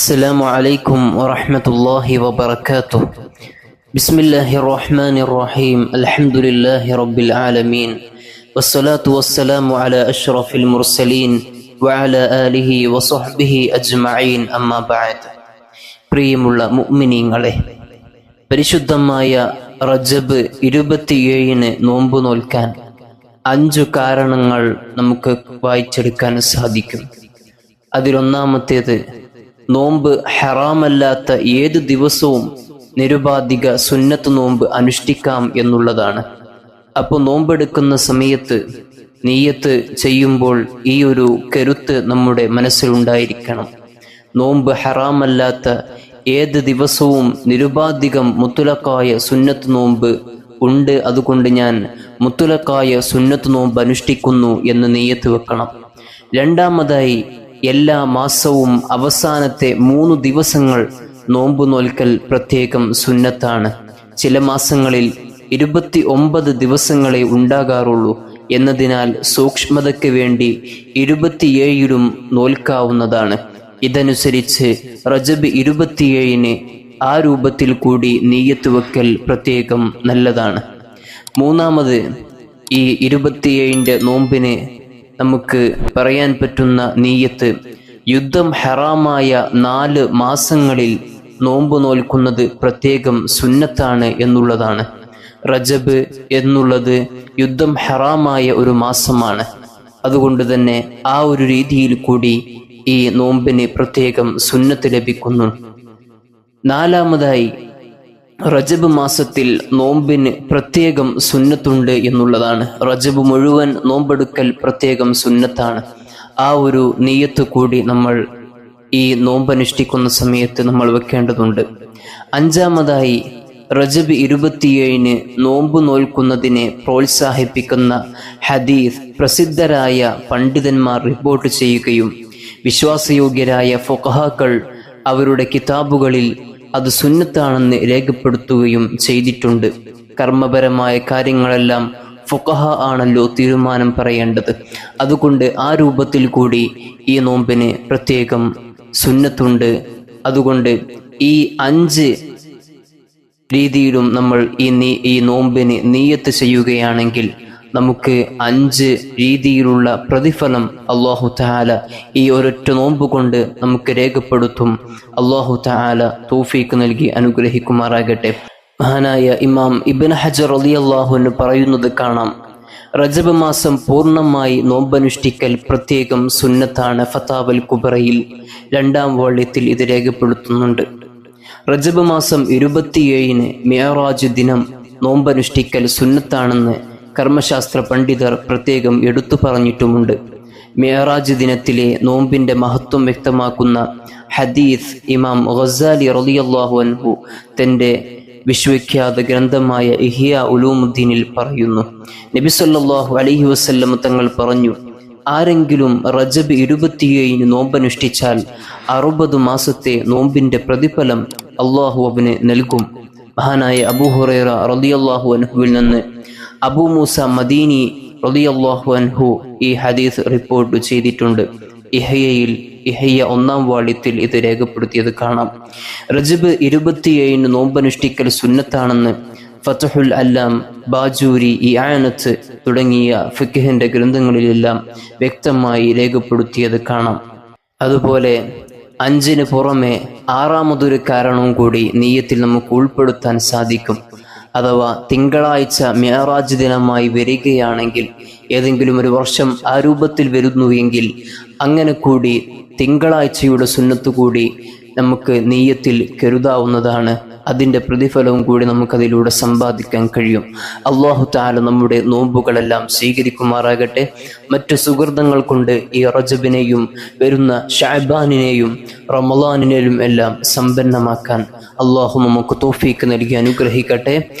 السلام عليكم ورحمة الله وبركاته بسم الله الرحمن الرحيم الحمد لله رب العالمين والصلاة والسلام على أشرف المرسلين وعلى آله وصحبه أجمعين أما بعد പ്രിയമുള്ള മുഅ്മിനീങ്ങളെ പരിശുദ്ധമായ റജബ് ഇരുപത്തിയേഴിന് നോമ്പ് നോൽക്കാൻ അഞ്ചു കാരണങ്ങൾ നമുക്ക് വായിച്ചെടുക്കാൻ സാധിക്കും അതിലൊന്നാമത്തേത് നോമ്പ് ഹറാമല്ലാത്ത ഏത് ദിവസവും നിരുപാധിക സുന്നത്ത് നോമ്പ് അനുഷ്ഠിക്കാം എന്നുള്ളതാണ്. അപ്പോൾ നോമ്പെടുക്കുന്ന സമയത്ത് നീയത്ത് ചെയ്യുമ്പോൾ ഈ ഒരു കരുത്ത് നമ്മുടെ മനസ്സിലുണ്ടായിരിക്കണം നോമ്പ് ഹറാമല്ലാത്ത ഏത് ദിവസവും നിരുപാധികം മുത്തുലക്കായ സുന്നത്ത് നോമ്പ് ഉണ്ട്. അതുകൊണ്ട് ഞാൻ മുത്തുലക്കായ സുന്നത്ത് നോമ്പ് അനുഷ്ഠിക്കുന്നു എന്ന് നെയ്യത്ത് വെക്കണം. രണ്ടാമതായി എല്ലാ മാസവും അവസാനത്തെ മൂന്ന് ദിവസങ്ങൾ നോമ്പ് നോൽക്കൽ പ്രത്യേകം സുന്നത്താണ്. ചില മാസങ്ങളിൽ ഇരുപത്തി ഒമ്പത് ദിവസങ്ങളെ ഉണ്ടാകാറുള്ളൂ എന്നതിനാൽ സൂക്ഷ്മതയ്ക്ക് വേണ്ടി ഇരുപത്തിയേഴിലും നോൽക്കാവുന്നതാണ്. ഇതനുസരിച്ച് റജബ് ഇരുപത്തിയേഴിന് ആ രൂപത്തിൽ കൂടി നീയത്ത് വെക്കൽ പ്രത്യേകം നല്ലതാണ്. മൂന്നാമത് ഈ ഇരുപത്തിയേഴിന്റെ നോമ്പിന് നമുക്ക് പറയാൻ പറ്റുന്ന നീയത്ത് യുദ്ധം ഹറാമായ നാല് മാസങ്ങളിൽ നോമ്പ് നോൽക്കുന്നത് പ്രത്യേകം സുന്നത്താണ് എന്നുള്ളതാണ്. റജബ് എന്നുള്ളത് യുദ്ധം ഹറാമായ ഒരു മാസമാണ്. അതുകൊണ്ട് തന്നെ ആ ഒരു രീതിയിൽ കൂടി ഈ നോമ്പിന് പ്രത്യേകം സുന്നത്ത് ലഭിക്കുന്നു. നാലാമതായി റജബ് മാസത്തിൽ നോമ്പിന് പ്രത്യേകം സുന്നത്തുണ്ട് എന്നുള്ളതാണ്. റജബ് മുഴുവൻ നോമ്പെടുക്കൽ പ്രത്യേകം സുന്നത്താണ്. ആ ഒരു നെയ്യത്ത് കൂടി നമ്മൾ ഈ നോമ്പനുഷ്ഠിക്കുന്ന സമയത്ത് നമ്മൾ വെക്കേണ്ടതുണ്ട്. അഞ്ചാമതായി റജബ് ഇരുപത്തിയേഴിന് നോമ്പ് നോൽക്കുന്നതിനെ പ്രോത്സാഹിപ്പിക്കുന്ന ഹദീസ് പ്രസിദ്ധരായ പണ്ഡിതന്മാർ റിപ്പോർട്ട് ചെയ്യുകയും വിശ്വാസയോഗ്യരായ ഫൊക്കഹാക്കൾ അവരുടെ കിതാബുകളിൽ അത് സുന്നത്താണെന്ന് രേഖപ്പെടുത്തുകയും ചെയ്തിട്ടുണ്ട്. കർമ്മപരമായ കാര്യങ്ങളെല്ലാം ഫുഖഹ ആണല്ലോ തീരുമാനം പറയേണ്ടത്. അതുകൊണ്ട് ആ രൂപത്തിൽ കൂടി ഈ നോമ്പിന് പ്രത്യേകം സുന്നത്തുണ്ട്. അതുകൊണ്ട് ഈ അഞ്ച് രീതിയിലും നമ്മൾ ഈ ഈ നോമ്പിന് നീയത്ത് ചെയ്യുകയാണെങ്കിൽ നമുക്ക് അഞ്ച് രീതിയിലുള്ള പ്രതിഫലം അള്ളാഹു താല ഈ ഒരൊറ്റ നോമ്പ് കൊണ്ട് നമുക്ക് രേഖപ്പെടുത്തും. അള്ളാഹു താല തോഫീക്ക് നൽകി അനുഗ്രഹിക്കുമാറാകട്ടെ. മഹാനായ ഇമാം ഇബിൻ ഹജർ അലി അള്ളാഹുവിന് പറയുന്നത് കാണാം. റജബ് മാസം പൂർണമായി നോമ്പനുഷ്ഠിക്കൽ പ്രത്യേകം സുന്നത്താണ് ഫതാവൽ കുബറയിൽ രണ്ടാം വാള്യത്തിൽ ഇത് രേഖപ്പെടുത്തുന്നുണ്ട്. റജബ് മാസം ഇരുപത്തിയേഴിന് മിയറാജ് ദിനം നോമ്പനുഷ്ഠിക്കൽ സുന്നത്താണെന്ന് കർമ്മശാസ്ത്ര പണ്ഡിതർ പ്രത്യേകം എടുത്തു പറഞ്ഞിട്ടുമുണ്ട്. മേറാജ് ദിനത്തിലെ നോമ്പിന്റെ മഹത്വം വ്യക്തമാക്കുന്ന ഹദീസ് ഇമാം ഗസാലി റളിയല്ലാഹു അൻഹു തന്റെ വിശ്വവിഖ്യാത ഗ്രന്ഥമായ ഇഹിയ ഉലൂമുദ്ദീനിൽ പറയുന്നു. നബി സല്ലല്ലാഹു അലൈഹി വസല്ലം തങ്ങൾ പറഞ്ഞു ആരെങ്കിലും റജബ് ഇരുപത്തിയേഴിന് നോമ്പനുഷ്ഠിച്ചാൽ അറുപത് മാസത്തെ നോമ്പിന്റെ പ്രതിഫലം അള്ളാഹു അവന് നൽകും. മഹാനായ അബൂഹുറൈറ റളിയല്ലാഹു അൻഹുവിൽ നിന്ന് അബു മൂസ മദീനി റളിയല്ലാഹു അൻഹു ഈ ഹദീസ് റിപ്പോർട്ട് ചെയ്തിട്ടുണ്ട്. ഇഹയയിൽ ഇഹയ്യ ഒന്നാം വാളിത്തിൽ ഇത് രേഖപ്പെടുത്തിയത് കാണാം. റജബ് ഇരുപത്തിയേഴിന് നോമ്പനുഷ്ഠിക്കൽ സുന്നത്താണെന്ന് ഫതഹുൽ അല്ലാം ബാജൂരി ഇയാനത്ത് തുടങ്ങിയ ഫിഖഹിന്റെ ഗ്രന്ഥങ്ങളിലെല്ലാം വ്യക്തമായി രേഖപ്പെടുത്തിയത് കാണാം. അതുപോലെ അഞ്ചിന് പുറമെ ആറാമതൊരു കാരണവും കൂടി നീയത്തിൽ നമുക്ക് ഉൾപ്പെടുത്താൻ സാധിക്കും. അഥവാ തിങ്കളാഴ്ച മേറാജ് ദിനമായി വരികയാണെങ്കിൽ ഏതെങ്കിലും ഒരു വർഷം ആ രൂപത്തിൽ വരുന്നുവെങ്കിൽ അങ്ങനെ കൂടി തിങ്കളാഴ്ചയുടെ സുന്നത്ത് കൂടി നമുക്ക് നെയ്യത്തിൽ കരുതാവുന്നതാണ്. അതിന്റെ പ്രതിഫലവും കൂടി നമുക്കതിലൂടെ സമ്പാദിക്കാൻ കഴിയും. അള്ളാഹു താല നമ്മുടെ നോമ്പുകളെല്ലാം സ്വീകരിക്കുമാറാകട്ടെ. മറ്റു സുഹൃതങ്ങൾ കൊണ്ട് ഈ റജബിനെയും വരുന്ന ഷാബാനിനെയും റമലാനിനെയും എല്ലാം സമ്പന്നമാക്കാൻ അള്ളാഹു നമുക്ക് തോഫീക്ക് നൽകി അനുഗ്രഹിക്കട്ടെ.